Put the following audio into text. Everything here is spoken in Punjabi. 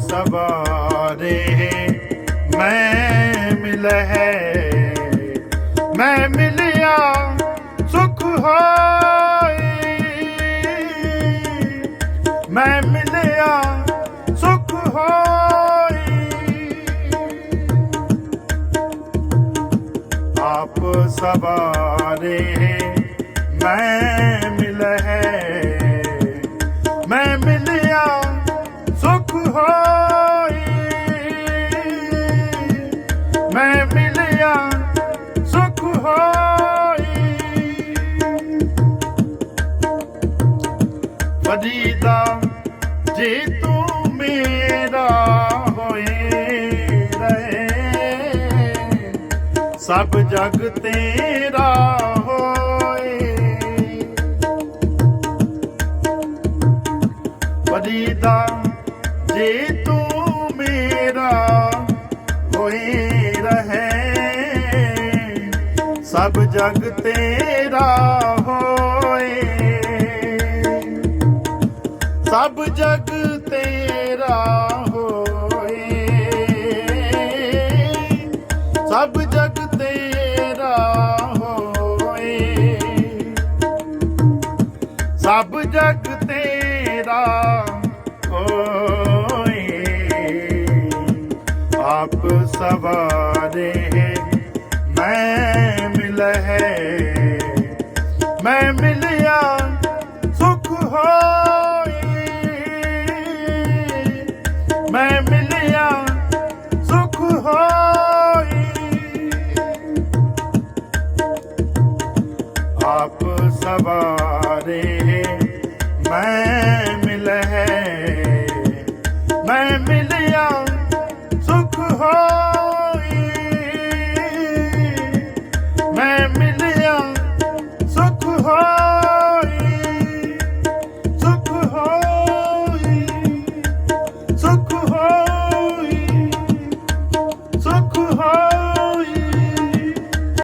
ਸਵਾਰੇ ਮੈਂ ਮਿਲ ਹੈ ਮੈਂ ਮਿਲਿਆ ਸੁਖ ਹੋਈ ਮੈਂ ਮਿਲਿਆ ਸੁਖ ਹੋਈ ਆਪ ਸਵਾਰੇ ਮੈਂ ਮਿਲ ਹੈ ਮੈਂ ਮਿਲ ਮੈਂ ਮਿਲਿਆ, ਸੁਖ ਹੋਈ। ਫਰੀਦਾ ਜੇ ਤੂੰ ਮੇਰਾ ਹੋਏ ਰਹੇ, ਸਭ ਜਗ ਤੇਰਾ ਹੋਏ। ਫਰੀਦਾ ਜੇ ਸਭ ਜਗ ਤੇਰਾ ਹੋਏ। ਸਭ ਜਗ ਤੇਰਾ ਹੋਏ। ਸਭ ਜਗ ਤੇਰਾ ਹੋਏ। ਸਭ ਜਗ ਤੇਰਾ ਹੋਏ। ਆਪ ਸਵਾਰੇ ਮੈਂ ਲਹੇ ਮੈਂ ਮਿਲਿਆ ਸੁਖ ਹੋਈ। ਮੈਂ ਮਿਲਿਆ ਸੁਖ ਹੋਈ। ਆਪ ਸਵਾਰੇ ਮੈਂ ਮਿਲਹਿ ਮੈਂ ਮਿਲ